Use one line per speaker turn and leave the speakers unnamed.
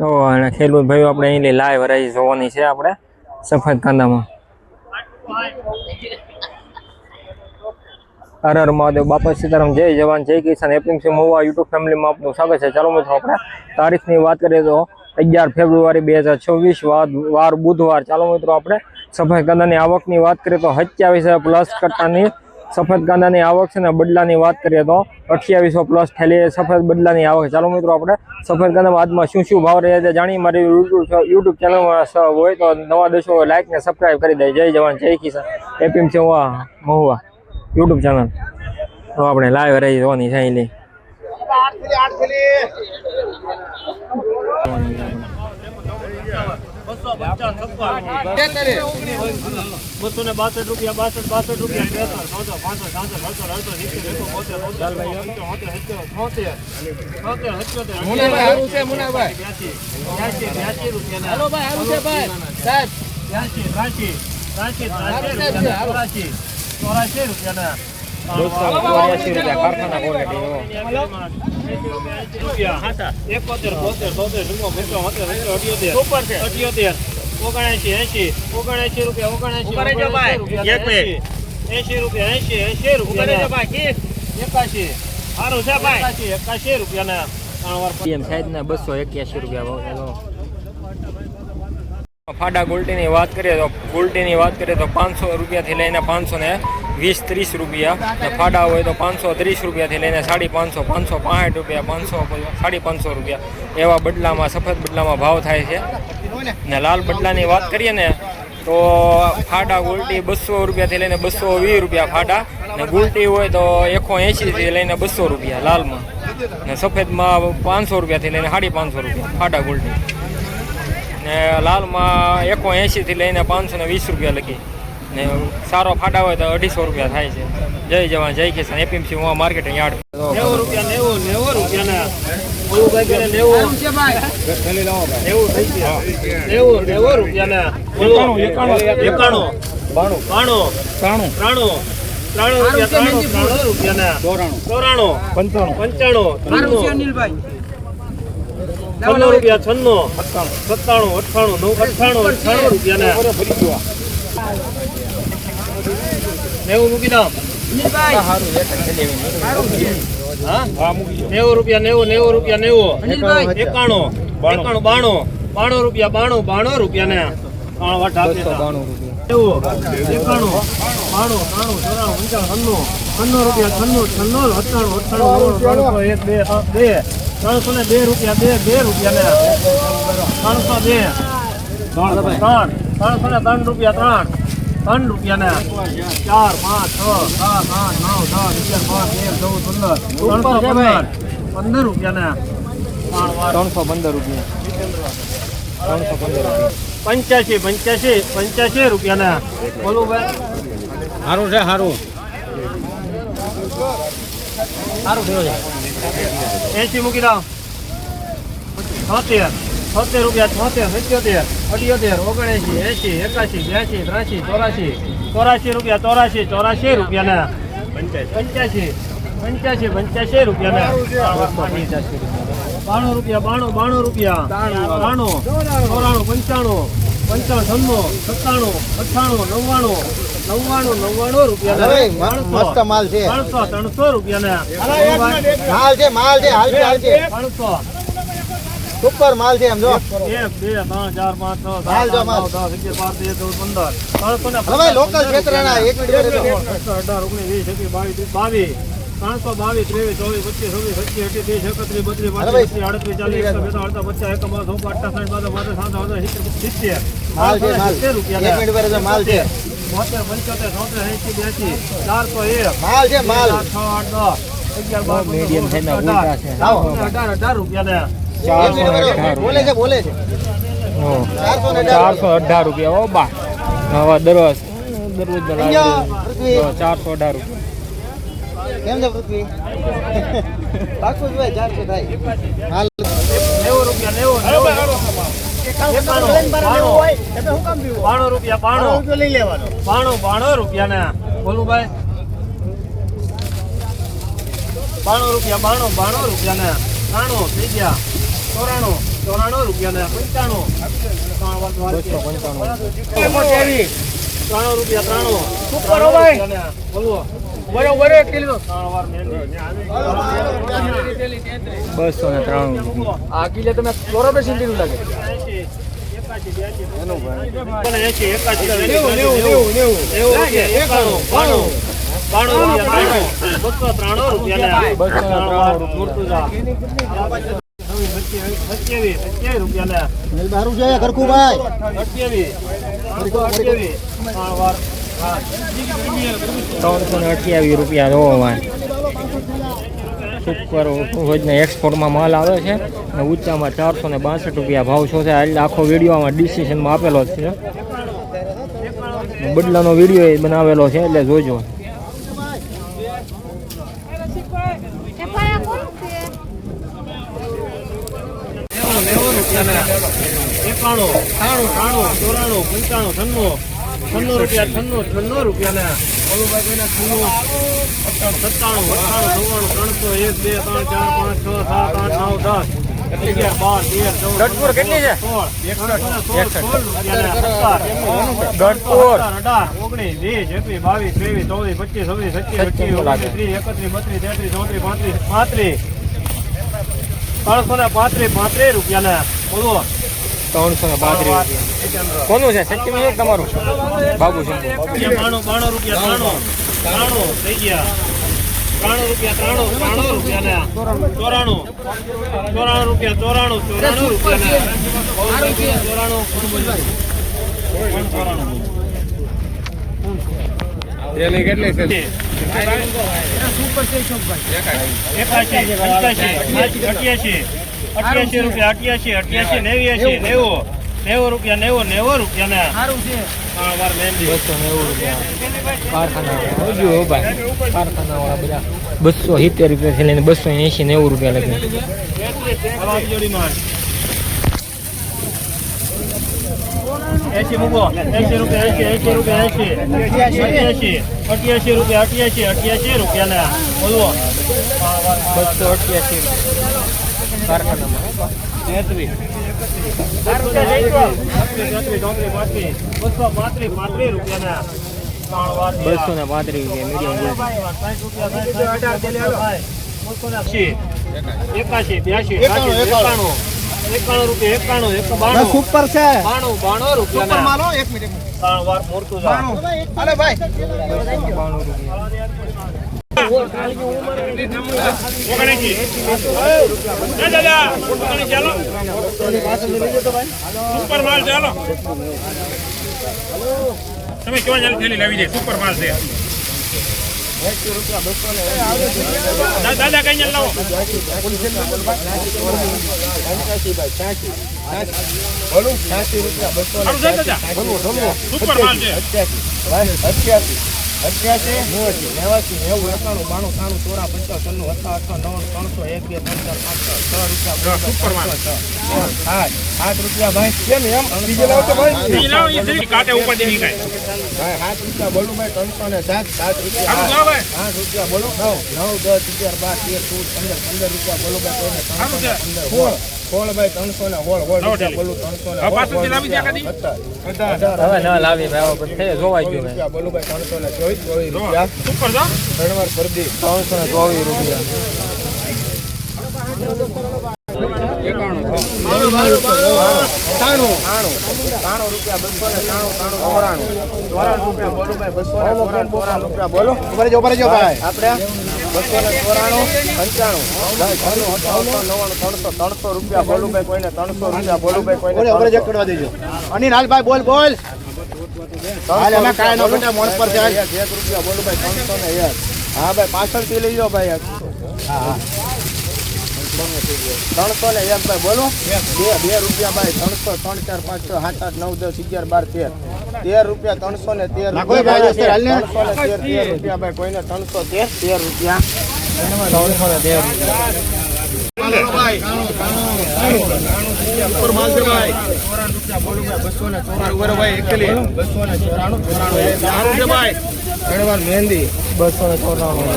ઓ અને ખેડૂત ભાઈઓ આપણે અહીંની લાઈવ રહી જોવાની છે આપણે સફેદ કાંદામાં હર હર મહાદેવ, બાપા સીતારામ, જય જવાન, જય કિસાન એપીએમસી મોવા યુટ્યુબ ફેમિલીમાં આપનું સ્વાગત છે. ચાલો મિત્રો, આપણે તારીખની વાત કરીએ તો અગિયાર ફેબ્રુઆરી બે હજાર છવ્વીસ, વાર બુધવાર. ચાલો મિત્રો, આપણે સફેદ કાંદાની આવકની વાત કરીએ તો સત્યાવીસ પ્લસ કટ્ટાની સફેદ કાંદાની આવક છે ને બદલાની વાત કરીએ તો અઠ્યાવીસો પ્લસ થયેલી સફેદ બદલાની આવક છે. ચાલો મિત્રો, આપણે સફેદ કાંદામાં આજમાં શું શું ભાવ રહ્યા છે જાણી મારી યુટ્યુબ ચેનલમાં હોય તો નવા દર્શકો લાઈક ને સબસ્ક્રાઈબ કરી દે. જય જવાન, જય કિસાન. એપીમ છે મહુવા યુટ્યુબ ચેનલ તો આપણે લાઈવ રહી જોવાની છે અહીંની.
બસો ને બાસઠ રૂપિયા બાસઠ બાસઠ રૂપિયા ત્રેસઠ ચોસઠ પાંસઠ સાસઠ સત્તર અડસઠ સિત્તેર એકસો બોતેર બોતેર બોતેર સિત્તેર છોતેર છોતેર મુનાભાઈ બ્યાસી બ્યાસી બ્યાસી રૂપિયા હેલો ભાઈ હારું છે ભાઈ. સાહેબ. બ્યાસી ત્રાસી ત્રાસી ત્રાસી રૂપિયા ચોરાસી ચોરાસી રૂપિયા
દોસ્તો ચોર્યાસી રૂપિયા કારખાના ક્વોલિટી
એકોતેર બોતેર તોતેર હોતેર એસી રૂપિયા ઓગણએંશી એસી રૂપિયા એસી એસી રૂપિયા એકાશી સારું છે એકાશી રૂપિયા ના ત્રણ વાર
બસો એક્યાસી રૂપિયા. ફાડા ગોલ્ટીની વાત કરીએ તો, ગોલ્ટીની વાત કરીએ તો પાંચસો રૂપિયાથી લઈને પાંચસો ને વીસ ત્રીસ રૂપિયા. ને ફાડા હોય તો પાંચસો ત્રીસ રૂપિયાથી લઈને સાડી પાંચસો પાંચસો પાંસઠ રૂપિયા, પાંચસો સાડી પાંચસો રૂપિયા. એવા બદલામાં, સફેદ બદલામાં ભાવ થાય છે. ને લાલ બદલાની વાત કરીએ ને, તો ફાડા ગોલ્ટી બસો રૂપિયાથી લઈને બસો વીસ રૂપિયા ફાડા. ને ગુલટી હોય તો એકસો એંશીથી લઈને બસો રૂપિયા લાલમાં. ને સફેદમાં પાંચસો રૂપિયાથી લઈને સાડી પાંચસો રૂપિયા ફાટા ગોલ્ડી ને લાલમાં એકો એંશીથી લઈને પાંચસો ને વીસ રૂપિયા લગી ને સારો ફાટા હોય તો અઢીસો રૂપિયા થાય છે. જય જવાન જય કિસાન. એપીએમસી હું માર્કેટિંગ યાર્ડ
નેવું રૂપિયા નેવું નેવું રૂપિયા ના ઓલું ભાઈ પેલા નેવું નેવું થઈ ગયા. નેવું નેવું રૂપિયા ના એકાણું. બાણું. બાણું.
ત્રાણું.
ત્રાણું. ત્રાણું રૂપિયા ત્રાણું ત્રાણું. રૂપિયા ના ચોરાણું.
પંચાણું.
પંચાણું ત્રાણું છન્નું રૂપિયા છન્નો. સત્તાણું. અઠ્ઠાણું નવ અઠ્ઠાણું અઠાણું રૂપિયા ના નેવું મૂકી દો. નેવું રૂપિયા નેવું નેવું રૂપિયા નેવું. એકાણું એકાણું. બાણું. બાણું. રૂપિયા બાણું બાણું રૂપિયા. ને ત્રણ વાટ આપી દો.
રૂપિયા
છન્નું. છન્નું રૂપિયા છન્નું છન્નું અઠાણું અઠ્ઠાણું એક બે બે. ત્રણસો ને બે રૂપિયા બે બે રૂપિયા ને ત્રણસો બે. ત્રણ ત્રણસો ને ત્રણ રૂપિયા ત્રણ. ત્રણ રૂપિયા ને ચાર પાંચ છ સાત આઠ નવ દસ અગિયાર બાર તેર ચૌદ પંદર. ત્રણસો પંદર. પંદર રૂપિયા ને ત્રણ
ત્રણસો પંદર રૂપિયા. ત્રણસો પંદર
પંચ્યાસી પંચ્યાસી પંચ્યાસી રૂપિયા ને બોલું ભાઈ.
સારું છે સારું
સારું થયું છે એસી મૂકી દો છોતેર. છોતેર રૂપિયા, છોતેર, સિત્યોતેર, અઠ્યોતેર ઓગણએસી એંશી, એકાશી બ્યાસી ત્રાસી ચોરાસી ચોરાશી રૂપિયા ચોરાસી રૂપિયા ને પંચ્યાસી પંચ્યાસી પંચ્યાસી રૂપિયા ને બાણું રૂપિયા, બાણું બાણું રૂપિયા. બાણું, ચોરાણું, પંચાણું પંચાણું, છન્નું, સત્તાણું, અઠ્ઠાણું, નવ્વાણું નવ્વાણું નવ્વાણું રૂપિયા
મસ્ત માલ છે.
ત્રણસો ત્રણસો રૂપિયા
માલ છે માલ છે હાલ છે હાલ છે.
ત્રણસો.
સુપર માલ છે એમ જો.
એક બે ત્રણ ચાર પાંચ છ સાત આઠ. નવ દસ અગિયાર બાર તેર ચૌદ પંદર. ત્રણસો ને
હવે લોકલ ક્ષેત્રના એક મિનિટ
અઢાર ઓગણીસ વીસ એકવીસ બાવીસ બાવીસ. ત્રણસો બાવીસ ત્રેવીસ ચોવીસ પચીસ છવ્વીસ પચીસ એકવીસ ત્રીસ એકત્રીસ બત્રીસ. પાંત્રીસ આડત્રીસ ચાલીસ એકસો બેતાલીસ અડતા પચાસ એકાવન બાવન અઠા સાઠ બાસઠ બાસઠ સાત હજાર સિત્તેર
માલ છે
સિત્તેર રૂપિયા
માલ છે
બોતેર પંચોતેર ચોતેર એસી બ્યાસી ચારસો એક
માલ છે માલ
છ આઠ દસ અગિયાર બાર
મીડિયમ થઈને ઉલટા છે
અઢાર અઢાર રૂપિયા ને
ચારસો અઢાર
બોલે છે બોલે છે ચારસો અઢાર
રૂપિયા ઓ બા હવે દરરોજ દરરોજ ચારસો અઢાર રૂપિયા.
કેમ છે પૃથ્વી? પાકું જ ભાઈ ચારસો થાય. હાલ.
નેવું રૂપિયા નેવું બાણું. રૂપિયા બાણું
લઈ લેવાનો
બાણું બાણું રૂપિયા ને બોલું ભાઈ બાણું રૂપિયા બાણું બાણું રૂપિયા ને ત્રાણું થઈ ગયા. ચોરાણું ચોરાણું રૂપિયા ને પંચાણું. ત્રણ
પંચાણું
ત્રાણું રૂપિયા ત્રાણું
કરો ભાઈ.
બોલવો
બસો ને ત્રાણું.
આ કિલે તમે ક્લોરોબેસિન લીધું લાગે.
બસો ત્રાણું રૂપિયા
છે
ત્રણસો
ને અઠ્યાવીસ રૂપિયા જોવો સુપર રોજના એક્સપોર્ટમાં માલ આવે છે અને ઊંચામાં ચારસો ને બાસઠ રૂપિયા ભાવ શું છે એટલે આખો વીડિયો આમાં ડિસિશનમાં આપેલો છે બદલાનો વીડિયો એ બનાવેલો છે એટલે જોજો
છે
નેવું, નેવું રૂપિયા ને. એકાણું, ત્રાણું, ત્રાણું, ચોરાણું, પંચાણું, છન્નું. છન્નું રૂપિયા, છન્નું, છન્નું રૂપિયા ને. છન્નું, સત્તાણું, અઠ્ઠાણું, નવ્વાણું, ત્રણસો, એક, બે, ત્રણ, ચાર, પાંચ, છ, સાત, આઠ, નવ, દસ. અગિયાર, બાર, તેર, ચૌદ,
કેટલી છે?
સોળ, ત્રણસો ને સોળ,
એકસઠ.
સોળ રૂપિયા ને. સત્તર,
ગઢપુર.
અઢાર, ઓગણીસ, વીસ, એકવીસ, બાવીસ, ત્રેવીસ, ચોવીસ, પચીસ, છવ્વીસ, સત્યાવીસ, અઠ્યાવીસ. ત્રીસ, એકત્રીસ, બત્રીસ, તેત્રીસ, ચોત્રીસ, પાંત્રીસ, પાંત્રીસ. ત્રણસો ને પાંત્રીસ પાંત્રીસ રૂપિયા ને બોલો
ત્રણસો ને પાંત્રીસ કોનું છે? સચિવ છે તમારું? બાબુ છે.
બાણું બાણું રૂપિયા ત્રાણું ત્રાણું થઈ ગયા. ત્રાણું રૂપિયા ત્રાણું ત્રાણું રૂપિયા ને ચોરાણું. ચોરાણું રૂપિયા ચોરાણું ચોરાણું રૂપિયા ને ચોરાણું. ચોરાણું એકાશી પંચ્યાસી અઠ્યાસી અઠ્યાસી રૂપિયા અઠ્યાસી અઠ્યાસી નેવ્યાસી નેવું નેવું રૂપિયા નેવું નેવું રૂપિયા ને સારું છે
બસો નેવું રૂપિયા. છે બસો સિત્તેર રૂપિયાથી લઈને બસો એંશી નેવું રૂપિયા લગે
આવા જોડીમાં એસી મૂકો. એસી રૂપિયા એસી એસી રૂપિયા એસી અઠ્યાસી. અઠ્યાસી રૂપિયા અઠ્યાસી અઠ્યાસી રૂપિયા ને બોલવો.
બસો અઠ્યાસી કારખાનામાં
તેત્રીસ. બસો પાંત્રીસ પાંત્રીસ રૂપિયા ને
બસો પાંત્રીસ રૂપિયા મીડિયમ
એકાશી બ્યાસી
એકાણું,
એકાણું એકાણું રૂપિયા એકાણું એક બાણું.
સુપર છે.
બાણું બાણું રૂપિયા
માલો એક મિનિટ.
ત્રણ વાર મોરતું
અરે ભાઈ.
બાણું રૂપિયા
ઓગણએંસી. એ દાદા, ઓગણએંસી હાલો. સુપર માલ છે હાલો. તમે કેવા થેલી લાવી દે સુપર માલ છે. દાદા? કઈ લાવો સારું રૂપિયા બસો સુપર અત્યાસી છે.
અઠ્યાસી નેવાસી નેવું એકાણું બાણું ત્રાણું ચોરા પચાસ છન્નું અઠા નવ ત્રણસો એક બે ત્રણ ચાર પાંચ છ રૂપિયા
સુપર
આઠ રૂપિયા ભાઈ કેમ એમ બીજે સાત રૂપિયા બોલું. ભાઈ ત્રણસો ને સાત સાત રૂપિયા આઠ રૂપિયા બોલો નવ નવ દસ અગિયાર બાર તેર ચૌદ પંદર પંદર રૂપિયા બોલો ભાઈ ને પંદર હોળ ભાઈ ત્રણસો ને હોળ હોળ રૂપિયા. બોલું ત્રણસો ને
હવે થી લાવી
ના ભાઈ જોવાઈ ગયું
રૂપિયા બોલું ભાઈ ત્રણસો ને ચોવીસ ચોવીસ રૂપિયા. ત્રણ વાર ખરીદી
ત્રણસો ને ચોવીસ રૂપિયા.
રૂપિયા બસો ને ચોરાણું આપણે પંચાણું નવ્વાણું ત્રણસો ત્રણસો રૂપિયા બોલુભાઈ કોઈને ત્રણસો રૂપિયા બોલું ભાઈ કોઈને ઉપર ચેક કરવા દેજો. અનિલ હાલભાઈ બોલ. બોલ. હા ભાઈ પાછળથી લઈ જાઓ ભાઈ. હા. ત્રણસો ને એક ભાઈ બોલો? બે બે રૂપિયા ભાઈ ત્રણસો ત્રણ ચાર પાંચ છ સાત આઠ નવ દસ અગિયાર બાર તેર. તેર રૂપિયા ત્રણસો ને તેર રૂપિયા ત્રણસો ને તેર તેર રૂપિયા ભાઈ કોઈને ત્રણસો તેર તેર રૂપિયા.
ત્રણસો ને તેર
મહેંદી
બસો ને ચોરાણું.